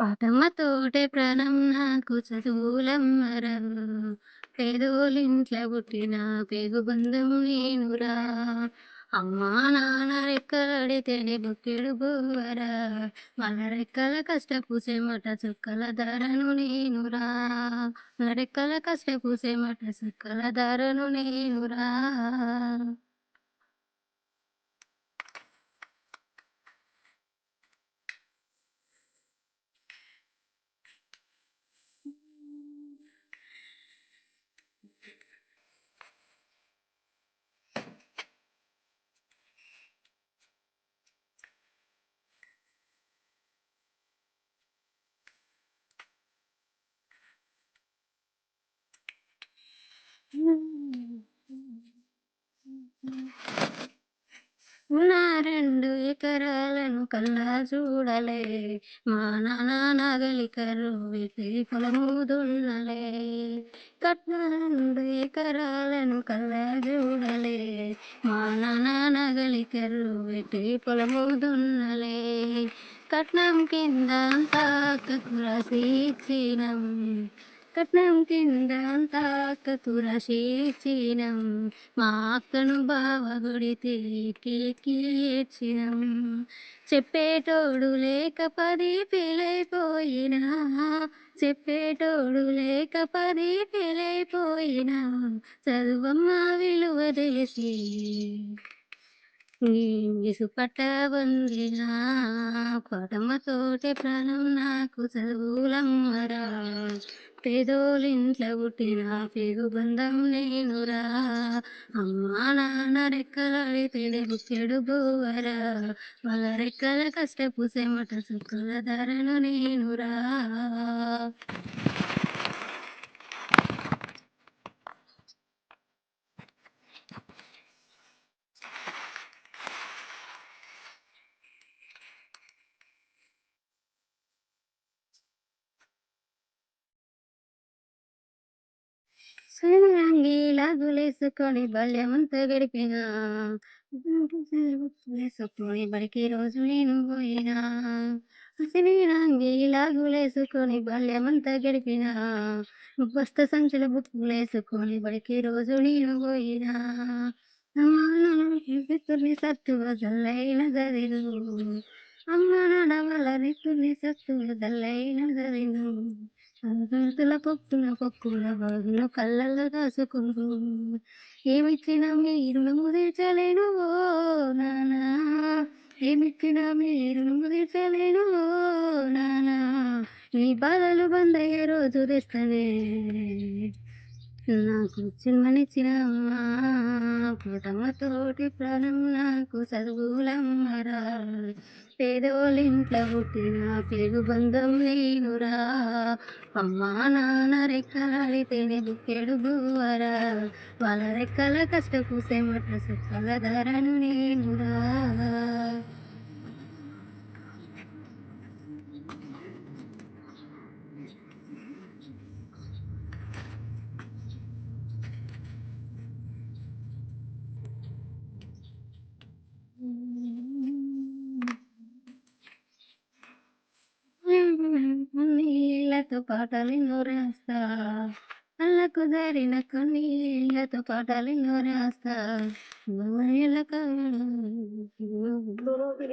పాటమ్మతోటే ప్రాణం నాకు చదువులమ్మరా పేదోలింట్ల పుట్టిన పేగు బంధం నేనురా. అమ్మా నాన్న రెక్కలడితేనే బొక్కెడు బువ్వరా. మన రెక్కల కష్టపు చెమట చుక్కల ధరను నేనురా. మన రెక్కల కష్టపు చెమట చుక్కల ధరను నేనురా. నా రెండు ఎకరాలను కల్లా చూడలే. మా నాన్న నగలి కరువు పొలము దున్నలే. కట్న రెండు ఎకరాలను కల్లా చూడలే. మా నాన్న నగలి కరువు పొలము దున్నలే. కట్నం కింద తాకకు రాసి ఇచ్చినం కట్నం కింద అంతా అక్కకు రాసి మా అక్కను బావ గుడితే చెప్పేటోడు లేక పది పిలైపోయినా చెప్పేటోడు లేక పది పిలైపోయినా చదువమ్మ విలువ తెలిసి పట్ట వందినా పాటమ్మతోటే ప్రాణం నాకు చదువులమ్మరా. పేదోలింట్ల పుట్టిన పేగు బంధం నేనురా. అమ్మా నాన్న రెక్కలడితేనే బుక్కెడు బువ్వరా వాళ్ళ రెక్కల కష్టపు చెమట సుఖల ధరను నేనురా. లాగులేసుకొని బాల్యమంతా గడిపిన. వేసుకొని బడికి రోజు నేను పోయినా. సినీరంగి గులేసుకొని బాల్యమంతా గడిపిన. బస్త సంచుల బుక్కులేసుకొని బడికి రోజు నేను పోయినా. రితుని సత్తువ జల్లైన గదిలు అమ్మ నడవల వాళ్ళ రితుని సత్తువ జల్లైన జరిను తుల పొక్కుల పొక్కుల బాగుల కళ్ళల్లో దాచుకుంటూ ఏమిచ్చిన మీరు తీర్చలేను ఓ నానా ఏమిచ్చిన మీరు తీర్చలేను ఓ నానా నీ బాధలు బందయ్యే రోజు తెస్తనే నాకు చిన్ననిచ్చిన అమ్మా ప్రాణం నాకు చదువులమ్మరా పేదోళ్ళింట్లో పుట్టిన పెరుగు బంధం నేనురా అమ్మా నాన్న రెక్కలాడితేనే బుక్కెడు బువ్వరా. వాళ్ళ రెక్కల కష్టపూసే మట్ల సుఖల ధరను నేను నీళ్ళతో పాటలు రాస్తా అల్లకు దారిన నీళ్ళతో పాటలు రాస్తా